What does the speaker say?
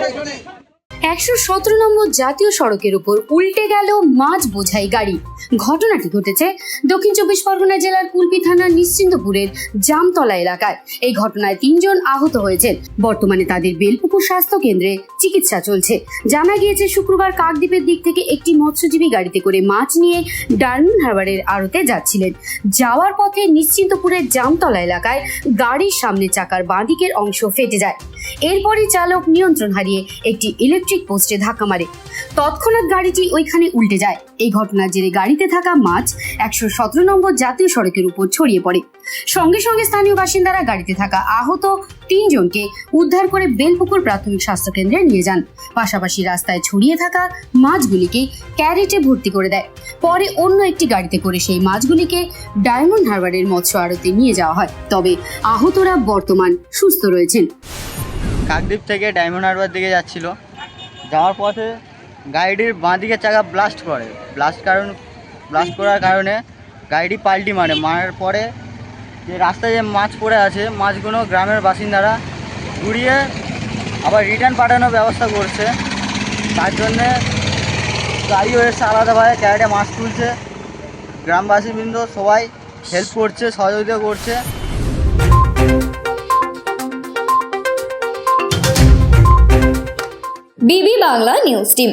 এখানে একশো সতেরো নম্বর জাতীয় সড়কের উপর উল্টে গেল মাছ বোঝাই গাড়ি। ঘটনাটি ঘটেছে দক্ষিণ চব্বিশ পরগনা জেলার কুলপি থানার নিশ্চিন্তপুরের জামতলা এলাকায়। এই ঘটনায় তিনজন আহত হয়েছেন। বর্তমানে তাদের বেলপুকুর স্বাস্থ্য কেন্দ্রে চিকিৎসা চলছে। জানা গিয়েছে, শুক্রবার কাকদ্বীপের দিক থেকে একটি মৎস্যজীবী গাড়িতে করে মাছ নিয়ে ডায়মন্ড হারবারের আড়তে যাচ্ছিলেন। যাওয়ার পথে নিশ্চিন্তপুরের জামতলা এলাকায় গাড়ির সামনে চাকার বাঁদিকের অংশ ফেটে যায়। এরপরই চালক নিয়ন্ত্রণ হারিয়ে একটি ইলেকট্রিক পোস্টে ধাক্কা মারে। তৎক্ষণাৎ গাড়িটি ওইখানে উল্টে যায়। এই ঘটনার জেরে গাড়িতে থাকা মাছ একশো সতেরো নম্বর জাতীয় সড়কের উপর ছড়িয়ে পড়ে। সঙ্গে সঙ্গে স্থানীয় বাসিন্দারা গাড়িতে থাকা আহত তিনজনকে উদ্ধার করে বেলপুকুর প্রাথমিক স্বাস্থ্য কেন্দ্রে নিয়ে যান। পাশাপাশি রাস্তায় ছড়িয়ে থাকা মাছগুলিকে ক্যারেটে ভর্তি করে দেয়। পরে অন্য একটি গাড়িতে করে সেই মাছগুলিকে ডায়মন্ড হারবারের মৎস্য আড়তে নিয়ে যাওয়া হয়। তবে আহতরা বর্তমান সুস্থ রয়েছেন। কাকদ্বীপ থেকে ডায়মন্ড হারবার দিকে যাচ্ছিল। যাওয়ার পথে গাড়িটির বাঁ দিকের চাকা ব্লাস্ট করে। ব্লাস্ট কারণ ব্লাস্ট করার কারণে গাড়িটি পাল্টি মারে। মারার পরে যে রাস্তায় যে মাছ পড়ে আছে, মাছগুলো গ্রামের বাসিন্দারা ঘুরিয়ে আবার রিটার্ন পাঠানোর ব্যবস্থা করছে। তার জন্যে গাড়িও এসে আলাদাভাবে ক্যারেটে মাছ তুলছে। গ্রামবাসীবৃন্দ সবাই হেল্প করছে, সহযোগিতা করছে। बीबी बांग्ला न्यूज़ टीम